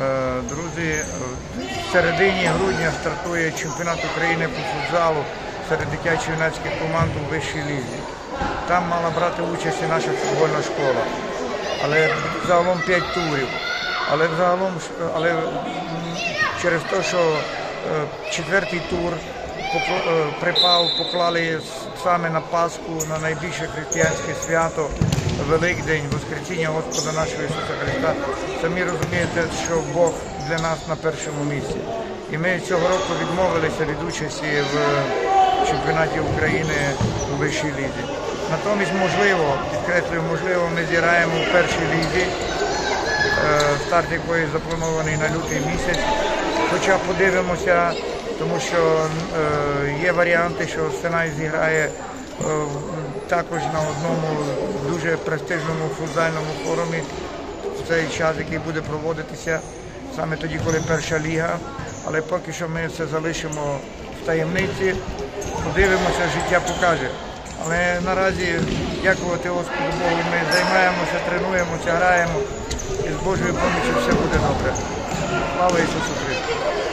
Е, Друзі, в середині грудня стартує чемпіонат України по футзалу серед дитячо-юнацьких команд у вищій лізі. Там мала брати участь і наша футбольна школа. Але загалом 5 турів. Але загалом але через те, що е, четвертий тур е, припав, поклали саме на Пасху, на найбільше християнське свято, Великдень, Воскресіння Господа нашого Ісуса Христа. Самі розумієте, що Бог для нас на першому місці. І ми цього року відмовилися від участі в чемпіонаті України у вищій лізі. Натомість, можливо, підкреслюю, можливо, ми зіграємо в першій лізі, е, старт якої запланований на лютий місяць. Хоча подивимося, тому що е, є варіанти, що Сенай зіграє е, також на одному дуже престижному футзальному форумі в цей час, який буде проводитися саме тоді, коли перша ліга. Але поки що ми все залишимо в таємниці, подивимося, життя покаже. Але наразі, дякувати Господу Богу, ми займаємося, тренуємося, граємо і з Божою помічю все буде добре. Слава Ісусу Христу!